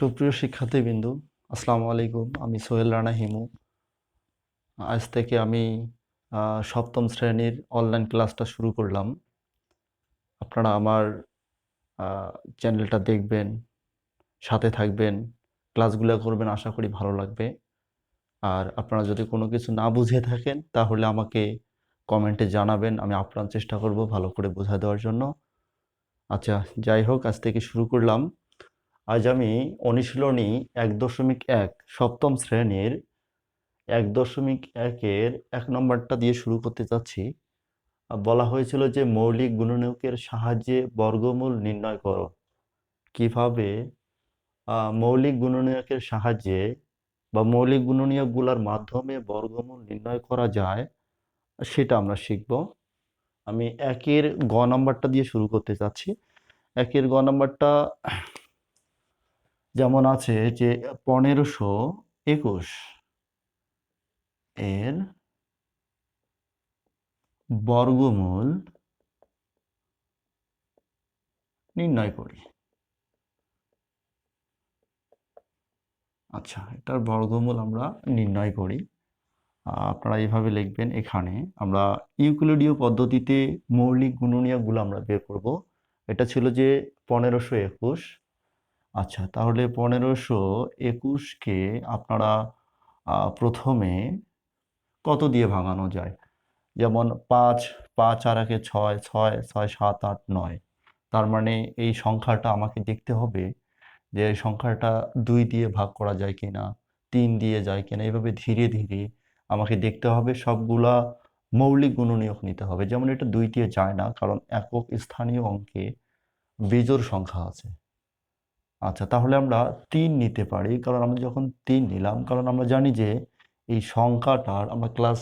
সুপ্রিয় শিক্ষার্থীবৃন্দু, আসসালামু আলাইকুম। আমি সোহেল রানা হিমু। আজ থেকে আমি সপ্তম শ্রেণির অনলাইন ক্লাসটা শুরু করলাম। আপনারা আমার চ্যানেলটা দেখবেন, সাথে থাকবেন ক্লাসগুলো করবেন, আশা করি ভালো লাগবে। আর আপনারা যদি কোনো কিছু না বুঝে থাকেন, তাহলে আমাকে কমেন্টে জানাবেন, আমি আপ্রাণ চেষ্টা করব ভালো করে বোঝা দেওয়ার জন্য। আচ্ছা যাই হোক, আজ থেকে শুরু করলাম। আজ আমি অনুশীলনী এক দশমিক এক সপ্তম শ্রেণির এক দশমিক একের এক নম্বরটা দিয়ে শুরু করতে চাচ্ছি। বলা হয়েছিল যে মৌলিক গুণনীয়কের সাহায্যে বর্গমূল নির্ণয় করো। কীভাবে? মৌলিক গুণনীয়কের সাহায্যে বা মৌলিক গুণনীয়কগুলোর মাধ্যমে বর্গমূল নির্ণয় করা যায়, সেটা আমরা শিখব। আমি একের গ নাম্বারটা দিয়ে শুরু করতে চাচ্ছি। একের গ নাম্বারটা যেমন আছে যে পনেরোশো একুশ এর বর্গমূল নির্ণয় করি। আচ্ছা এটার বর্গমূল আমরা নির্ণয় করি। আপনারা এইভাবে লিখবেন এখানে। আমরা ইউক্লিডীয় পদ্ধতিতে মৌলিক গুণনীয়কগুলো আমরা বের করব। এটা ছিল যে পনেরোশো একুশ আচ্ছা তাহলে পনেরোশো একুশকে আপনারা প্রথমে কত দিয়ে ভাঙানো যায়? যেমন পাঁচ পাঁচ আর একে ছয় ছয় ছয়, সাত, আট, নয়। তার মানে এই সংখ্যাটা আমাকে দেখতে হবে যে এই সংখ্যাটা দুই দিয়ে ভাগ করা যায় কিনা, তিন দিয়ে যায় কিনা, এভাবে ধীরে ধীরে আমাকে দেখতে হবে। সবগুলা মৌলিক গুণনীয়ক নিতে হবে। যেমন এটা দুই দিয়ে যায় না, কারণ একক স্থানীয় অঙ্কে বিজোড় সংখ্যা আছে। আচ্ছা তাহলে আমরা তিন নিতে পারি। কারণ আমরা যখন তিন নিলাম, কারণ আমরা জানি যে এই সংখ্যাটার আমরা ক্লাস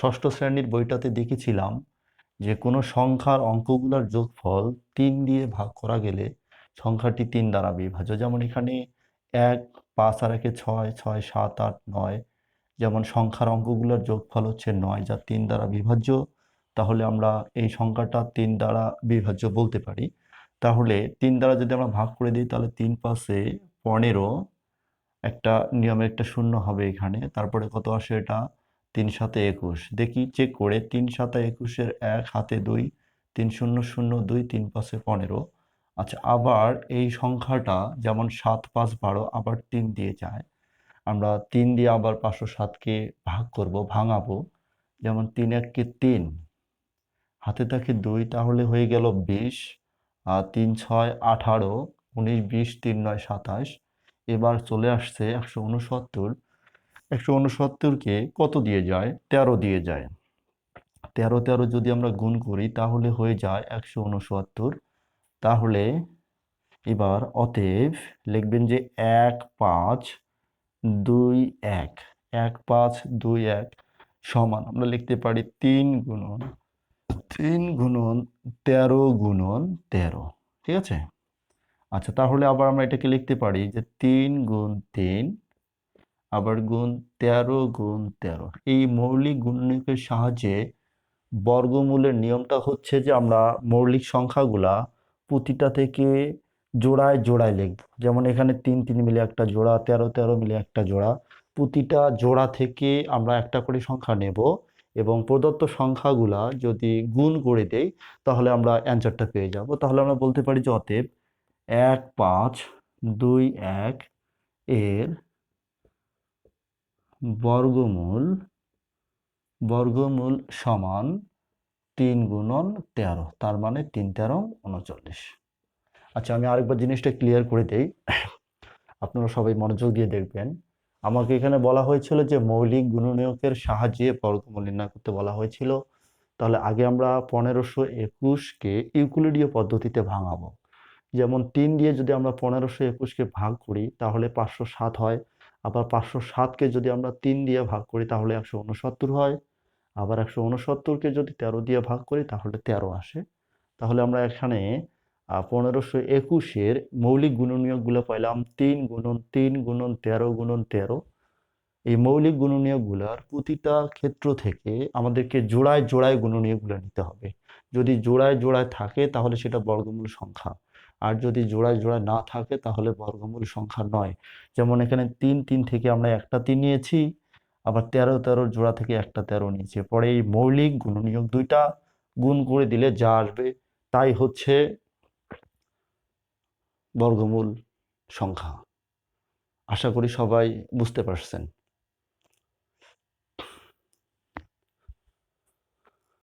ষষ্ঠ শ্রেণির বইটাতে দেখেছিলাম যে কোনো সংখ্যার অঙ্কগুলোর যোগফল তিন দিয়ে ভাগ করা গেলে সংখ্যাটি তিন দ্বারা বিভাজ্য। যেমন এখানে এক, পাঁচ আর একে ছয় ছয়, সাত, আট, নয়। যেমন সংখ্যার অঙ্কগুলোর যোগফল হচ্ছে নয়, যা তিন দ্বারা বিভাজ্য। তাহলে আমরা এই সংখ্যাটা তিন দ্বারা বিভাজ্য বলতে পারি। তাহলে তিন দ্বারা যদি আমরা ভাগ করে দিই, তাহলে তিন পাশে পনেরো একটা নিয়মে একটা শূন্য হবে এখানে। তারপরে কত আসে এটা? তিন সাতে একুশ। দেখি চেক করে। তিন সাতে একুশের এক হাতে দুই, তিন শূন্য শূন্য দুই, তিন পাশে পনেরো। আচ্ছা আবার এই সংখ্যাটা যেমন সাত পাঁচ বারো, আবার তিন দিয়ে যায়। আমরা তিন দিয়ে আবার পাঁচশো সাতকে ভাগ করব, ভাঙাবো। যেমন তিন এককে তিন, হাতে থাকে দুই, তাহলে হয়ে গেল বিশ। তিন ছয় আঠারো উনিশ বিশ তিন নয় সাতাশ। এবার চলে আসছে একশো উনসত্তর। একশো উনসত্তরকে কত দিয়ে যায়? তেরো দিয়ে যায়। তেরো তেরো যদি আমরা গুণ করি তাহলে হয়ে যায় একশো উনসত্তর। তাহলে এবার অতএব লিখবেন যে এক পাঁচ দুই এক। এক পাঁচ দুই এক সমান। আমরা লিখতে পারি তিন গুণন তিন গুণন তেরো গুণন তেরো, ঠিক আছে? আচ্ছা তাহলে আবার আমরা এটাকে লিখতে পারি যে তিন গুণ তিন, আবার গুণ তেরো গুণ তেরো। এই মৌলিক গুণনীয়কের সাহায্যে বর্গমূলের নিয়মটা হচ্ছে যে আমরা মৌলিক সংখ্যাগুলা প্রতিটা থেকে জোড়ায় জোড়ায় লিখব। যেমন এখানে তিন তিন মিলে একটা জোড়া, তেরো তেরো মিলে একটা জোড়া। প্রতিটা জোড়া থেকে আমরা একটা করে সংখ্যা নেব। এবং প্রদত্ত সংখ্যাগুলা যদি গুণ করে দেই, তাহলে আমরা অ্যান্সারটা পেয়ে যাব। তাহলে আমরা বলতে পারি যে অতএব এক পাঁচ দুই এক এর বর্গমূল বর্গমূল সমান তিন গুণন তেরো, তার মানে তিন তেরো উনচল্লিশ। আচ্ছা আমি আরেকবার জিনিসটা ক্লিয়ার করে দেই। আপনারা সবাই মনোযোগ দিয়ে দেখবেন। আমাকে এখানে বলা হয়েছিল যে মৌলিক গুণনীয়কের সাহায্যে বর্গমূল নির্ণয় করতে বলা হয়েছিল। তাহলে আগে আমরা পনেরোশো একুশকে ইউক্লিডীয় পদ্ধতিতে ভাঙাবো। যেমন তিন দিয়ে যদি আমরা পনেরোশো একুশকে ভাগ করি, তাহলে পাঁচশো সাত হয়। আবার পাঁচশো সাতকে যদি আমরা তিন দিয়ে ভাগ করি, তাহলে একশো উনসত্তর হয়। আবার একশো উনসত্তরকে যদি তেরো দিয়ে ভাগ করি, তাহলে তেরো আসে। তাহলে আমরা এখানে পনেরোশো একুশের মৌলিক গুণনীয়কগুলো পাইলাম তিন গুণন তিন গুণন তেরো গুণন তেরো। এই মৌলিক গুণনীয়কগুলোর প্রতিটা ক্ষেত্র থেকে আমাদেরকে জোড়ায় জোড়ায় গুণনীয়কগুলো নিতে হবে। যদি জোড়ায় জোড়ায় থাকে, তাহলে সেটা বর্গমূল সংখ্যা। আর যদি জোড়ায় জোড়ায় না থাকে, তাহলে বর্গমূল সংখ্যা নয়। যেমন এখানে তিন তিন থেকে আমরা একটা তিন নিয়েছি, আবার তেরো, তেরোর জোড়া থেকে একটা তেরো নিয়েছি। পরে এই মৌলিক গুণনীয়ক দুইটা গুণ করে দিলে যা আসবে, তাই হচ্ছে বর্গমূল সংখ্যা। আশা করি সবাই বুঝতে পারছেন।